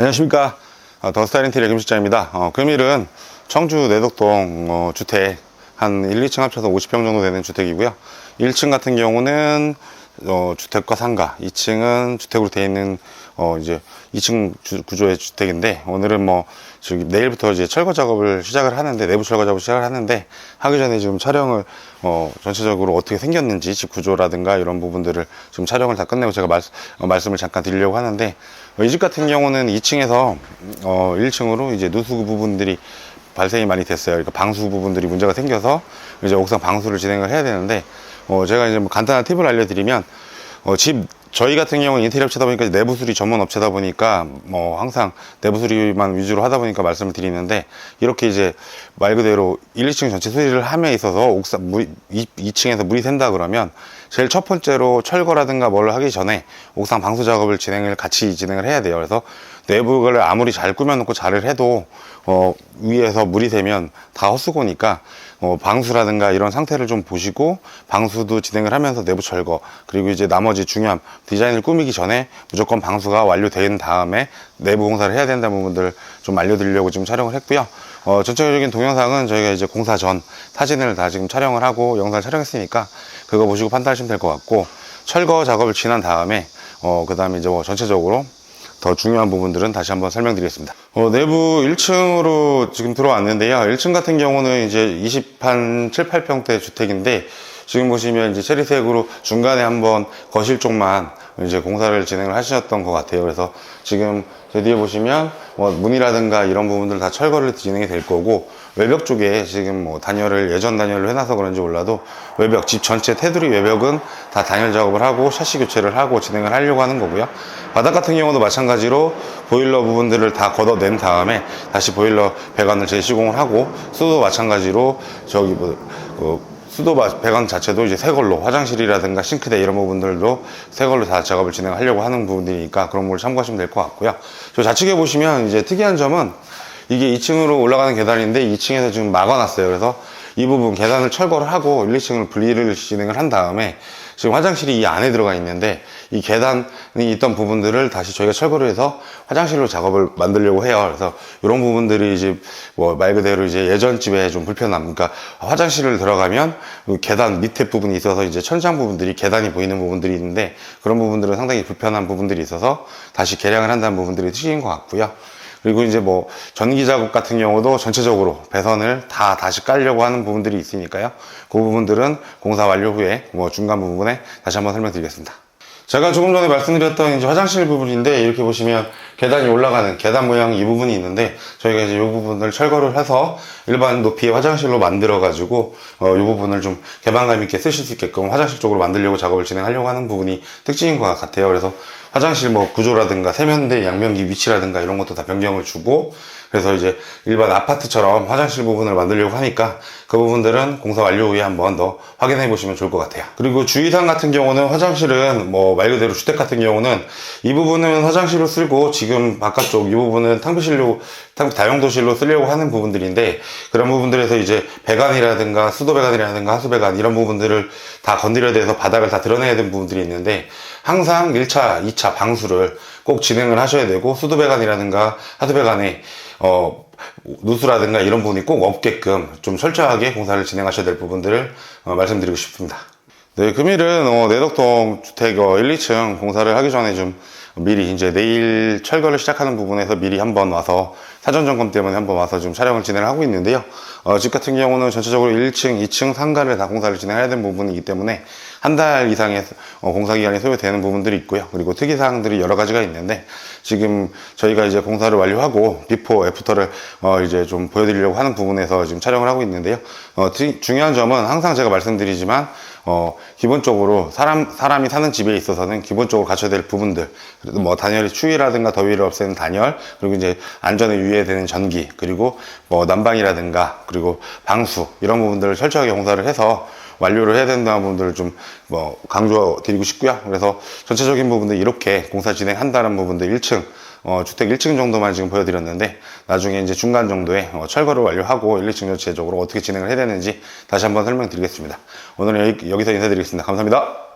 안녕하십니까. 어, 더 스타일 인테리어 김실장입니다. 어, 금일은 청주 내덕동 어, 주택 한 1, 2층 합쳐서 50평 정도 되는 주택이고요. 1층 같은 경우는 어, 주택과 상가 2층은 주택으로 되어 있는 어, 이제 2층 주- 구조의 주택인데 오늘은 뭐 지금 내일부터 이제 철거 작업을 시작을 하는데 내부 철거 작업을 시작을 하는데 하기 전에 지금 촬영을 어, 전체적으로 어떻게 생겼는지 집 구조라든가 이런 부분들을 지금 촬영을 다 끝내고 제가 말, 어, 말씀을 잠깐 드리려고 하는데 어, 이집 같은 경우는 2층에서 어, 1층으로 이제 누수 부분들이 발생이 많이 됐어요. 그러니까 방수 부분들이 문제가 생겨서 이제 옥상 방수를 진행을 해야 되는데 어, 제가 이제 뭐 간단한 팁을 알려드리면 어, 집 저희 같은 경우는 인테리어 업체다 보니까 내부 수리 전문 업체다 보니까 뭐 항상 내부 수리만 위주로 하다 보니까 말씀을 드리는데 이렇게 이제 말 그대로 1, 2층 전체 수리를 함에 있어서 옥상 물 2, 2층에서 물이 샌다 그러면 제일 첫 번째로 철거라든가 뭘 하기 전에 옥상 방수 작업을 진행을 같이 진행을 해야 돼요. 그래서 내부를 아무리 잘 꾸며놓고 잘을 해도 어, 위에서 물이 새면 다 헛수고니까 어, 방수라든가 이런 상태를 좀 보시고 방수도 진행을 하면서 내부 철거 그리고 이제 나머지 중요한 디자인을 꾸미기 전에 무조건 방수가 완료된 다음에 내부 공사를 해야 된다는 부분들을 좀 알려드리려고 지금 촬영을 했고요. 어, 전체적인 동영상은 저희가 이제 공사 전 사진을 다 지금 촬영을 하고 영상을 촬영했으니까 그거 보시고 판단하시 면 될 것 같고 철거 작업을 지난 다음에 어, 그 다음에 이제 뭐 전체적으로 더 중요한 부분들은 다시 한번 설명드리겠습니다. 어, 내부 1층으로 지금 들어왔는데요. 1층 같은 경우는 이제 20한 7, 8평대 주택인데 지금 보시면 이제 체리색으로 중간에 한번 거실 쪽만 이제 공사를 진행을 하셨던 것 같아요. 그래서 지금 제 뒤에 보시면 뭐 문이라든가 이런 부분들 다 철거를 진행이 될 거고 외벽 쪽에 지금 뭐 단열을 예전 단열을 해놔서 그런지 몰라도 외벽 집 전체 테두리 외벽은 다 단열 작업을 하고 샤시 교체를 하고 진행을 하려고 하는 거고요. 바닥 같은 경우도 마찬가지로 보일러 부분들을 다 걷어낸 다음에 다시 보일러 배관을 재시공을 하고 수도 마찬가지로 저기 뭐그 수도 바- 배관 자체도 이제 새 걸로 화장실이라든가 싱크대 이런 부분들도 새 걸로 다 작업을 진행하려고 하는 부분이니까 그런 걸 참고하시면 될 것 같고요. 저 좌측에 보시면 이제 특이한 점은 이게 2층으로 올라가는 계단인데 2층에서 지금 막아놨어요. 그래서 이 부분 계단을 철거를 하고 1, 2층을 분리를 진행을 한 다음에 지금 화장실이 이 안에 들어가 있는데 이 계단이 있던 부분들을 다시 저희가 철거를 해서 화장실로 작업을 만들려고 해요. 그래서 이런 부분들이 이제 뭐 말 그대로 이제 예전 집에 좀 불편함. 그러니까 화장실을 들어가면 그 계단 밑에 부분이 있어서 이제 천장 부분들이 계단이 보이는 부분들이 있는데 그런 부분들은 상당히 불편한 부분들이 있어서 다시 개량을 한다는 부분들이 특징인 것 같고요. 그리고 이제 뭐 전기 작업 같은 경우도 전체적으로 배선을 다 다시 깔려고 하는 부분들이 있으니까요. 그 부분들은 공사 완료 후에 뭐 중간 부분에 다시 한번 설명드리겠습니다. 제가 조금 전에 말씀드렸던 이제 화장실 부분인데 이렇게 보시면 계단이 올라가는 계단 모양 이 부분이 있는데 저희가 이제 이 부분을 철거를 해서 일반 높이의 화장실로 만들어 가지고 어, 이 부분을 좀 개방감 있게 쓰실 수 있게끔 화장실 쪽으로 만들려고 작업을 진행하려고 하는 부분이 특징인 것 같아요. 그래서 화장실 뭐 구조라든가 세면대 양변기 위치라든가 이런 것도 다 변경을 주고 그래서 이제 일반 아파트처럼 화장실 부분을 만들려고 하니까 그 부분들은 공사 완료 후에 한번 더 확인해 보시면 좋을 것 같아요. 그리고 주의사항 같은 경우는 화장실은 뭐 말 그대로 주택 같은 경우는 이 부분은 화장실로 쓰고 지금 바깥쪽 이 부분은 탕비실로 탕- 다용도실로 쓰려고 하는 부분들인데 그런 부분들에서 이제 배관이라든가 수도 배관이라든가 하수 배관 이런 부분들을 다 건드려야 돼서 바닥을 다 드러내야 되는 부분들이 있는데 항상 1차, 2차 방수를 꼭 진행을 하셔야 되고 수도 배관이라든가 하수 배관에 어, 누수라든가 이런 부분이 꼭 없게끔 좀 철저하게 공사를 진행하셔야 될 부분들을 어, 말씀드리고 싶습니다. 네, 금일은 어, 내덕동 주택 어, 1, 2층 공사를 하기 전에 좀 미리 이제 내일 철거를 시작하는 부분에서 미리 한번 와서 사전 점검 때문에 한번 와서 좀 촬영을 진행을 하고 있는데요. 어, 집 같은 경우는 전체적으로 1층, 2층 상가를 다 공사를 진행해야 되는 부분이기 때문에 한 달 이상의 어, 공사 기간이 소요되는 부분들이 있고요. 그리고 특이 사항들이 여러 가지가 있는데 지금 저희가 이제 공사를 완료하고 비포 애프터를 어, 이제 좀 보여드리려고 하는 부분에서 지금 촬영을 하고 있는데요. 어, 특- 중요한 점은 항상 제가 말씀드리지만 어, 기본적으로 사람, 사람이 사는 집에 있어서는 기본적으로 갖춰야 될 부분들. 그래도 뭐 단열의 추위라든가 더위를 없애는 단열, 그리고 이제 안전에 유의되는 전기, 그리고 뭐 난방이라든가, 그리고 방수, 이런 부분들을 철저하게 공사를 해서 완료를 해야 된다는 부분들을 좀 뭐 강조 드리고 싶고요. 그래서 전체적인 부분들 이렇게 공사 진행한다는 부분들 1층, 어, 주택 1층 정도만 지금 보여드렸는데 나중에 이제 중간 정도에 어, 철거를 완료하고 1, 2층 전체적으로 어떻게 진행을 해야 되는지 다시 한번 설명드리겠습니다. 오늘은 여기, 여기서 인사드리겠습니다. 감사합니다.